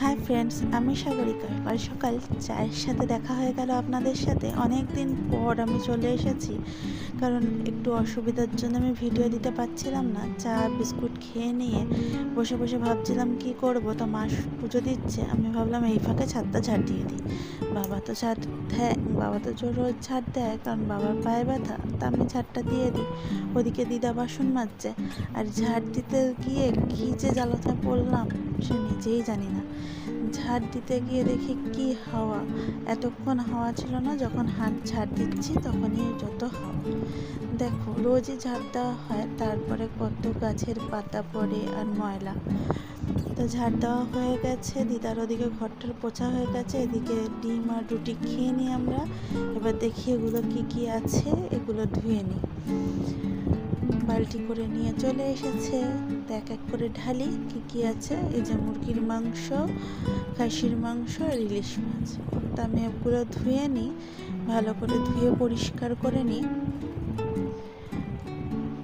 Hi friends আমি সাগরিকা। কাল সকাল চায়ের সাথে দেখা হয়ে গেল আপনাদের সাথে। অনেক দিন পর আমি চলে এসেছি। কারণ একটু অসুবিধার জন্য আমি ভিডিও দিতে পারছিলাম না। চা, বিস্কুট খেয়ে নিয়ে বসে বসে ভাবছিলাম কি করব। তো মা পুজো দিচ্ছে, আমি ভাবলাম এই ফাঁকে ছাদটা ঝাড় দিয়ে দিই। বাবা তো ছাদ দেয়, বাবা তো জোর রোজ ছাড় দেয়, কারণ বাবার পায়ে ব্যথা। তা আমি ঝাড়টা দিয়ে দিই। ওদিকে দিদা বাসন মাজছে। আর ঝাড় দিতে গিয়ে কী যে জ্বালাতে পড়লাম সে নিজেই জানি না। ঝাড় দিতে গিয়ে দেখি কি হাওয়া। এতক্ষণ হাওয়া ছিল না, যখন হাত ঝাড় দিচ্ছি তখনই যত হাওয়া। দেখো, রোজই ঝাড় দেওয়া হয়, তারপরে কত গাছের পাতা পড়ে আর ময়লা। তো ঝাড় দেওয়া হয়ে গেছে, দিদার ওদিকে ঘরটার পোছা হয়ে গেছে, এদিকে ডিম আর রুটি খেয়ে নিই আমরা। এবার দেখি এগুলো কি কি আছে, এগুলো ধুয়ে নিই। বালতি করে নিয়ে চলে এসেছে। এক এক করে ঢালি কি কি আছে? এই যে মুরগির মাংস, খাসির মাংস আর ইলিশ মাছ। তো আমি এগুলো ধুয়ে নিই, ভালো করে ধুয়ে পরিষ্কার করে নিই।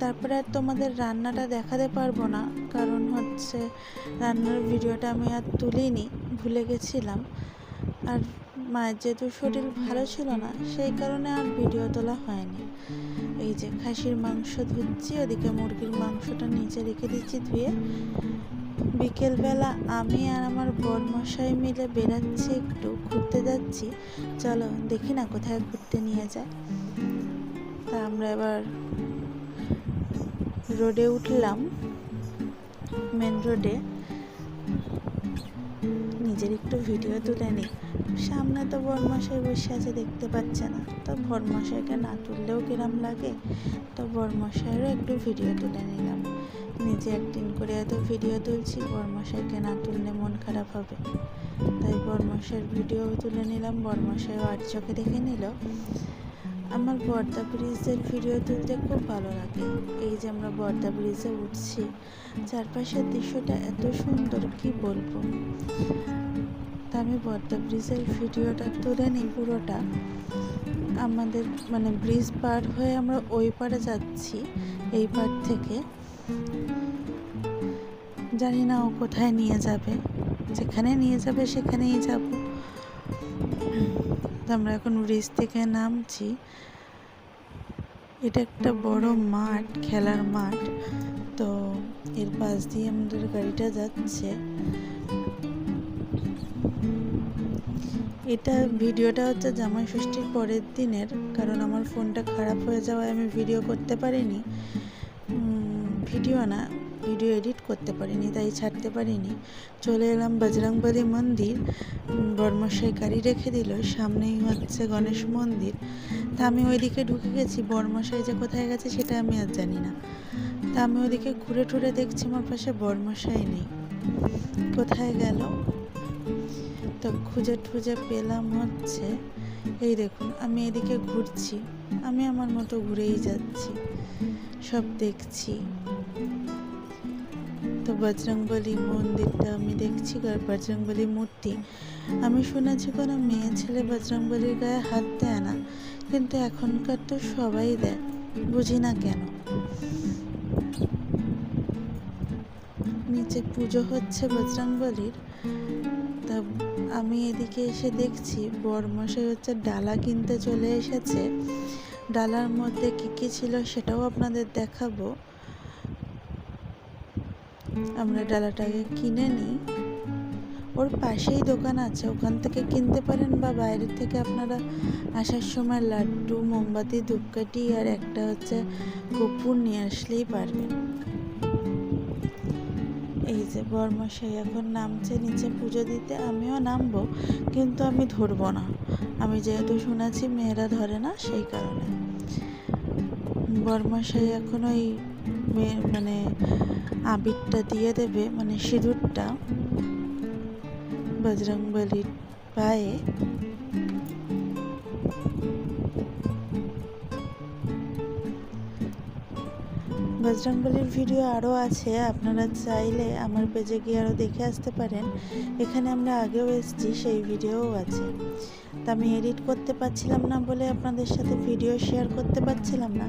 তারপরে আর তোমাদের রান্নাটা দেখাতে পারব না, কারণ হচ্ছে রান্নার ভিডিওটা আমি আর তুলিনি, ভুলে গেছিলাম। আর মায়ের যেহেতু শরীর ভালো ছিল না, সেই কারণে আর ভিডিও তোলা হয়নি। এই যে খাসির মাংস ধুচ্ছি, ওদিকে মুরগির মাংসটা নিচে রেখে দিচ্ছি ধুয়ে। বিকেলবেলা আমি আর আমার বরমশাই মিলে বেড়াচ্ছি, একটু ঘুরতে যাচ্ছি। চলো দেখি না কোথায় ঘুরতে নিয়ে যায়। তা আমরা এবার রোডে উঠলাম, মেন রোডে। নিজের একটু ভিডিও তুলে নিই সামনে তো বরমশাই বসে আছে, দেখতে পাচ্ছে না। তো বরমশাইকে না তুললেও কিরম লাগে? তো বরমশাইয়েরও একটু ভিডিও তুলে নিলাম। নিজে একদিন করে এত ভিডিও তুলছি বরমশাইকে না তুললে মন খারাপ হবে। তাই বরমশাইয়ের ভিডিও তুলে নিলাম। বরমশাইও আর চোখে দেখে নিল। আমার বর্দা ব্রিজের ভিডিও তুলতে খুব ভালো লাগে। এই যে আমরা বর্দা ব্রিজে উঠছি, চারপাশের দৃশ্যটা এত সুন্দর, কি বলব? তা আমি বর্দা ব্রিজের ভিডিওটা তুলে নিই পুরোটা। আমাদের মানে ব্রিজ পার হয়ে আমরা ওই পারে যাচ্ছি, এই পার থেকে। জানি না ও কোথায় নিয়ে যাবে, যেখানে নিয়ে যাবে সেখানেই যাব। আমরা এখন ব্রিজ থেকে নামছি। এটা একটা বড় মাঠ, খেলার মাঠ। তো এর পাশ দিয়ে আমাদের গাড়িটা যাচ্ছে। এটা ভিডিওটা হচ্ছে জামাই ষষ্ঠীর পরের দিনের, কারণ আমার ফোনটা খারাপ হয়ে যাওয়ায় আমি ভিডিও করতে পারিনি। ভিডিও না, ভিডিও এডিট করতে পারিনি, তাই ছাড়তে পারিনি। চলে এলাম বজরংবলী মন্দির, বর্মশাই গাড়ি রেখে দিল, সামনেই হচ্ছে গণেশ মন্দির। তা আমি ওইদিকে ঢুকে গেছি, বর্মশাই যে কোথায় গেছে সেটা আমি আর জানি না। তা আমি ওইদিকে ঘুরে টুরে দেখছি, আমার পাশে বর্মশাই নেই। কোথায় গেল? তো খুঁজে টুজে পেলাম হচ্ছে, এই দেখুন, আমি এদিকে ঘুরছি, আমি আমার মতো ঘুরেই যাচ্ছি, সব দেখছি। তো বজরংবলী মন্দিরটা আমি দেখছি বজরংবলী মূর্তি। আমি শুনেছি কোনো মেয়ে ছেলে বজরংবলীর গায়ে হাত দেয় না, কিন্তু এখনকার তো সবাই দেয়, বুঝি না কেন? নিচে পুজো হচ্ছে বজরংবলীর, তা আমি এদিকে এসে দেখছি বরমশাই হচ্ছে ডালা কিনতে চলে এসেছে। ডালার মধ্যে কী কী ছিল সেটাও আপনাদের দেখাবো। আমরা ডালাটাকে কিনে নিই। ওর পাশেই দোকান আছে, ওখান থেকে কিনতে পারেন বা বাইরে থেকে আপনারা আসার সময় লাড্ডু, মোমবাতি, ধূপকাঠি আর একটা হচ্ছে কপুর নিয়ে আসলেই পারবেন। এই যে বর্মশাই এখন নামছে নিচে পুজো দিতে, আমিও নামবো, কিন্তু আমি ধরবো না। আমি যেহেতু শুনেছি মেয়েরা ধরে না, সেই কারণে। বর্মশাই এখন ওই মেয়ের মানে আবিরটা দিয়ে দেবে মানে সিঁদুরটা। বজরংবলির পায়ে। বজরংবলির ভিডিও আরও আছে, আপনারা চাইলে আমার পেজে গিয়ে আরও দেখে আসতে পারেন। এখানে আমরা আগেও এসেছি, সেই ভিডিওও আছে। তা আমি এডিট করতে পারছিলাম না বলে আপনাদের সাথে ভিডিও শেয়ার করতে পারছিলাম না।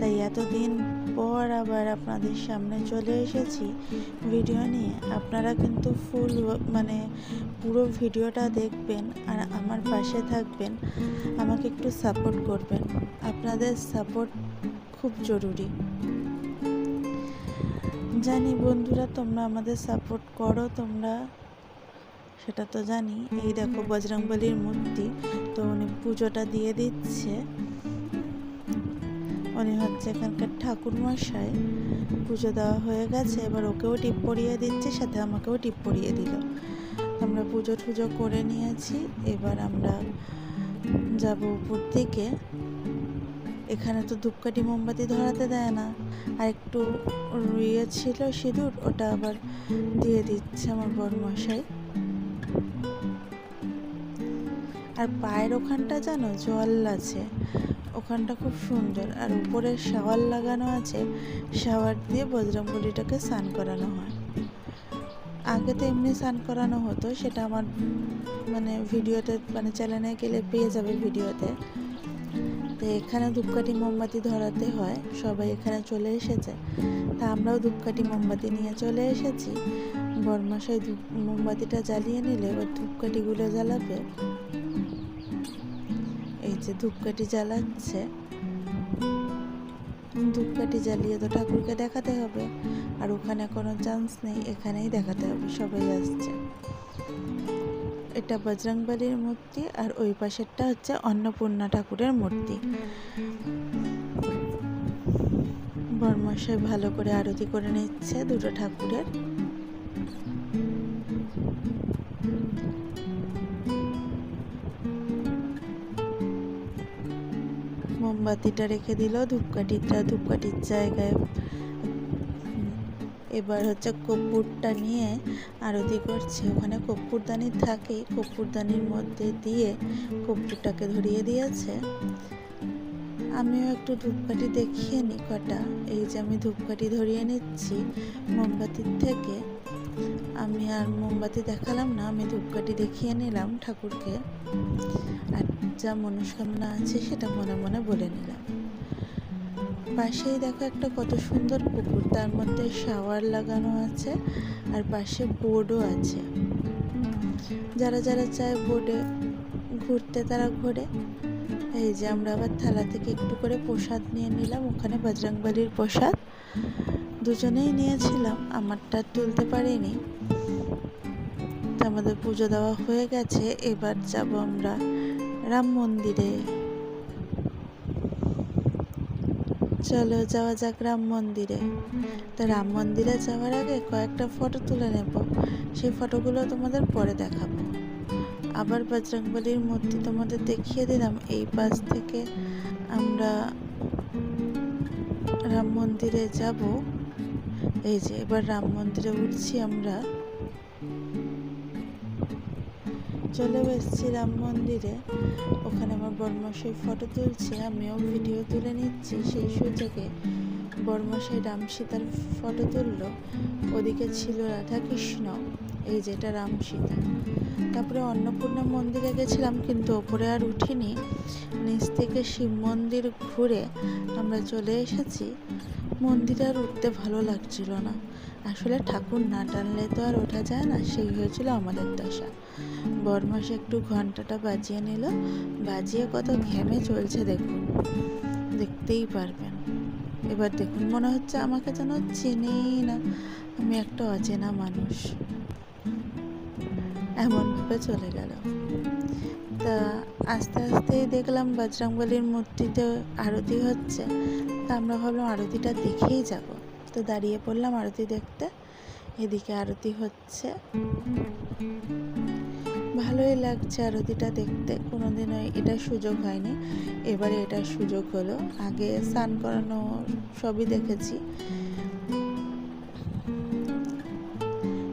তাই এতদিন পর আবার আপনাদের সামনে চলে এসেছি ভিডিও নিয়ে। আপনারা কিন্তু ফুল মানে পুরো ভিডিওটা দেখবেন আর আমার পাশে থাকবেন। আমাকে একটু সাপোর্ট করবেন। আপনাদের সাপোর্ট খুব জরুরি। জানি বন্ধুরা তোমরা আমাদের সাপোর্ট করো তোমরা সেটা তো জানি। এই দেখো বজরংবলির মূর্তি তো উনি পুজোটা দিয়ে দিচ্ছে। উনি হচ্ছে এখানকার ঠাকুর মশাই পুজো দেওয়া হয়ে গেছে এবার ওকেও টিপ পরিয়ে দিচ্ছে সাথে আমাকেও টিপ পরিয়ে দিল। আমরা পুজো টুজো করে নিয়েছি এবার আমরা যাব উপর দিকে। এখানে তো ধূপকাঠি মোমবাতি ধরাতে দেয় না। আর একটু ইয়ে ছিল সিঁদুর, ওটা আবার দিয়ে দিচ্ছে আমার বড় মশাই আর পায়ের ওখানটা জানো, জল আছে। ওখানটা খুব সুন্দর। আর উপরে শাওয়ার লাগানো আছে, শাওয়ার দিয়ে বজরংবলিটাকে স্নান করানো হয়। আগে তো এমনি স্নান করানো হতো, সেটা আমার মানে ভিডিওতে মানে চ্যানেলে গেলে পেয়ে যাবে ভিডিওতে। তো এখানে ধূপকাঠি মোমবাতি ধরাতে হয়, সবাই এখানে চলে এসেছে। তা আমরাও ধূপকাঠি মোমবাতি নিয়ে চলে এসেছি। বরমাসাই ধূপ, মোমবাতিটা জ্বালিয়ে নিলে এবার ধূপকাঠিগুলো জ্বালাবে। এই যে ধূপকাঠি জ্বালাচ্ছে। ধূপকাঠি জ্বালিয়ে তো ঠাকুরকে দেখাতে হবে, আর ওখানে কোনো চান্স নেই, এখানেই দেখাতে হবে, সবাই আসছে। এটা বজরংবলির মূর্তি আর ওই পাশেরটা হচ্ছে অন্নপূর্ণা ঠাকুরের মূর্তি। বর্মশাই ভালো করে আরতি করে নিচ্ছে দুটো ঠাকুরের। মোমবাতিটা রেখে দিল ধূপকাঠিটা, ধূপকাঠির জায়গায় এবার হচ্ছে কর্পূরটা নিয়ে আরতি করছে। ওখানে কর্পূরদানি থাকে। কর্পূরদানির মধ্যে দিয়ে কর্পূরটাকে ধরিয়ে দিয়েছে। আমিও একটু ধূপকাঠি দেখিয়ে নিই কটা। এই যে আমি ধূপকাঠি ধরিয়ে নিচ্ছি মোমবাতির থেকে। আমি আর মোমবাতি দেখালাম না, আমি ধূপকাঠি দেখিয়ে নিলাম ঠাকুরকে। আর যা মনস্কামনা আছে সেটা মনে মনে বলে নিলাম। পাশেই দেখো একটা কত সুন্দর পুকুর, তার মধ্যে শাওয়ার লাগানো আছে আর পাশে বোর্ডও আছে। যারা যারা চায় বোর্ডে ঘুরতে তারা ঘোরে। এই যে আমরা আবার থালা থেকে একটু করে প্রসাদ নিয়ে নিলাম, ওখানে বজরংবলির প্রসাদ। দুজনেই নিয়েছিলাম, আমারটা তুলতে পারিনি। আমাদের পুজো দেওয়া হয়ে গেছে, এবার যাব আমরা রাম মন্দিরে। চলো যাওয়া যাক রাম মন্দিরে। তো রাম মন্দিরে যাওয়ার আগে কয়েকটা ফটো তুলে নেব। সেই ফটোগুলো তোমাদের পরে দেখাবো। আবার বজরংবলির মূর্তি তোমাদের দেখিয়ে দিলাম। এই পাশ থেকে আমরা রাম মন্দিরে যাব। এই যে, এবার রাম মন্দিরে উঠছি আমরা। চলে এসেছি রাম মন্দিরে। ওখানে আমার বর্মশাই ফটো তুলছে, আমিও ভিডিও তুলে নিচ্ছি। সেই সুযোগে বর্মশাই রাম সীতার ফটো তুললো। ওদিকে ছিল রাধাকৃষ্ণ, এই যেটা রাম সীতা। তারপরে অন্নপূর্ণা মন্দিরে গেছিলাম, কিন্তু ওপরে আর উঠিনি। নিচ থেকে শিব মন্দির ঘুরে আমরা চলে এসেছি। মন্দিরে আর উঠতে ভালো লাগছিল না। আসলে ঠাকুর না টানলে তো আর ওঠা যায় না, সেই হয়েছিল আমাদের দশা। বরমাস একটু ঘন্টাটা বাজিয়ে নিল। বাজিয়ে কত ঘেমে চলছে দেখুন। দেখতেই পারবেন। এবার দেখুন, মনে হচ্ছে আমাকে যেন চেনেই না। আমি একটা অচেনা মানুষ। এমনভাবে চলে গেল। তা আস্তে আস্তেই দেখলাম বজরংবলির মূর্তিতে আরতি হচ্ছে। তা আমরা ভাবলাম আরতিটা দেখেই যাব। তো দাঁড়িয়ে পড়লাম আরতি দেখতে। এদিকে আরতি হচ্ছে। ভালোই লাগছে আরতিটা দেখতে। কোনোদিনও এটা সুযোগ হয়নি। এবারে এটা সুযোগ হলো। আগে স্নান করানো সবই দেখেছি।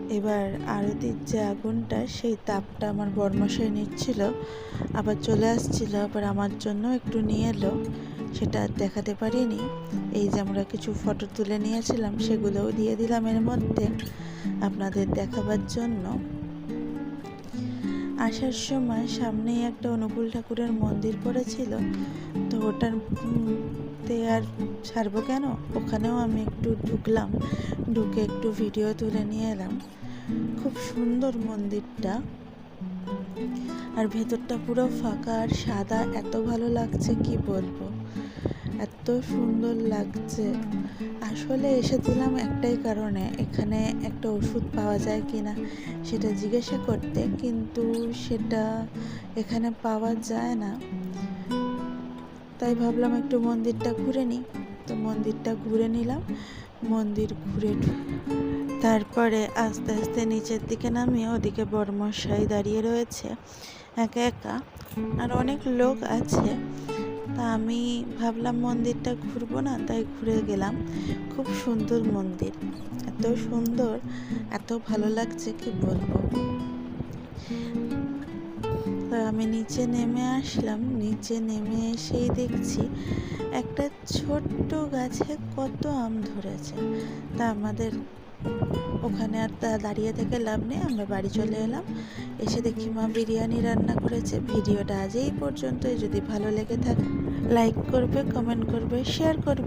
এবার আরতির যে আগুনটা, সেই তাপটা আমার বর্মশাই নিচ্ছিল। আবার চলে আসছিল, আবার আমার জন্য একটু নিয়ে এলো। সেটা দেখাতে পারিনি। এই যে আমরা কিছু ফটো তুলে নিয়েছিলাম, সেগুলোও দিয়ে দিলাম এর মধ্যে আপনাদের দেখাবার জন্য। আসার সময় সামনেই একটা অনুকূল ঠাকুরের মন্দির পড়েছিল। তো ওটার তে আর ছাড়বো কেন? ওখানেও আমি একটু ঢুকলাম, ঢুকে একটু ভিডিও তুলে নিয়ে এলাম। খুব সুন্দর মন্দিরটা। আর ভেতরটা পুরো ফাঁকা আর সাদা। এত ভালো লাগছে, কি বলব? এত সুন্দর লাগছে। আসলে এসেছিলাম একটাই কারণে, এখানে একটা ওষুধ পাওয়া যায় কি না সেটা জিজ্ঞাসা করতে, কিন্তু সেটা এখানে পাওয়া যায় না। তাই ভাবলাম একটু মন্দিরটা ঘুরে নিই। তো মন্দিরটা ঘুরে নিলাম। মন্দির ঘুরে তারপরে আস্তে আস্তে নিচের দিকে নামিয়ে ওদিকে বর্মশাই দাঁড়িয়ে রয়েছে, একা একা। আর অনেক লোক আছে। তা আমি ভাবলাম মন্দিরটা ঘুরবো না, তাই ঘুরে গেলাম। খুব সুন্দর মন্দির। এত সুন্দর, এত ভালো লাগছে, কি বলব? তা আমি নিচে নেমে আসলাম। নিচে নেমে এসেই দেখছি একটা ছোট্ট গাছে কত আম ধরেছে। তা আমাদের ওখানে আর দাঁড়িয়ে থেকে লাভ নেই, আমরা বাড়ি চলে এলাম। এসে দেখি মা বিরিয়ানি রান্না করেছে। ভিডিওটা আজ এই পর্যন্তই। যদি ভালো লেগে থাকে লাইক করবে কমেন্ট করবে শেয়ার করবে।